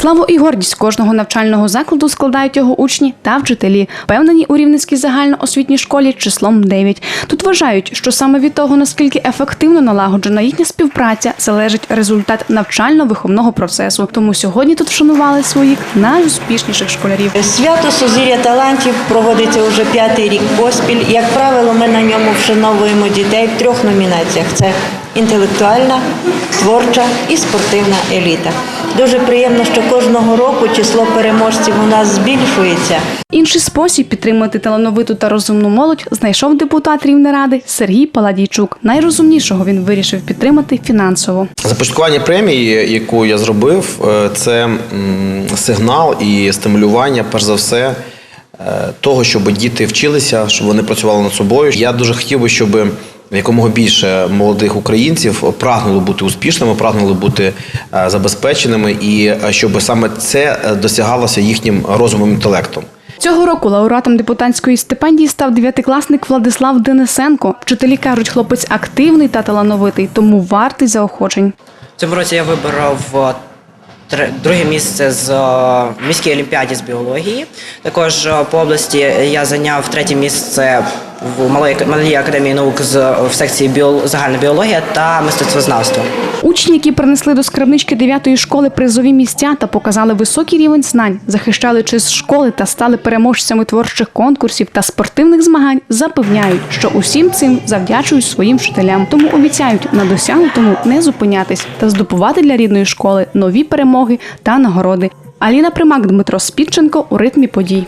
Славу і гордість кожного навчального закладу складають його учні та вчителі, впевнені у рівненській загальноосвітній школі числом 9. Тут вважають, що саме від того, наскільки ефективно налагоджена їхня співпраця, залежить результат навчально-виховного процесу. Тому сьогодні тут вшанували своїх найуспішніших школярів. Свято Сузір'я талантів проводиться уже п'ятий рік поспіль. Як правило, ми на ньому вшановуємо дітей в трьох номінаціях: це інтелектуальна, творча і спортивна еліта. Дуже приємно, що кожного року число переможців у нас збільшується. Інший спосіб підтримати талановиту та розумну молодь знайшов депутат Рівнеради Сергій Паладійчук. Найрозумнішого він вирішив підтримати фінансово. Започаткування премії, яку я зробив, е, це сигнал і стимулювання, перш за все, е, того, щоб діти вчилися, щоб вони працювали над собою. Я дуже хотів би, щоб якомога більше молодих українців прагнули бути успішними, прагнули бути е, забезпеченими, і е, щоб саме це е, досягалося їхнім розумом інтелектом. Цього року лауреатом депутатської стипендії став дев'ятикласник Владислав Денисенко. Вчителі кажуть, хлопець активний та талановитий, тому вартий заохочень. Цьому році я вибрав друге місце з міській олімпіаді з біології. Також по області я зайняв третє місце в малої малій академії наук з в секції біол, загальна біологія та мистецтвознавство. Учні, які принесли до скарбнички 9-ї школи призові місця та показали високий рівень знань, захищали честь школи та стали переможцями творчих конкурсів та спортивних змагань, запевняють, що усім цим завдячують своїм вчителям. Тому обіцяють на досягнутому не зупинятись та здобувати для рідної школи нові перемоги та нагороди. Аліна Примак, Дмитро Спідченко у ритмі подій.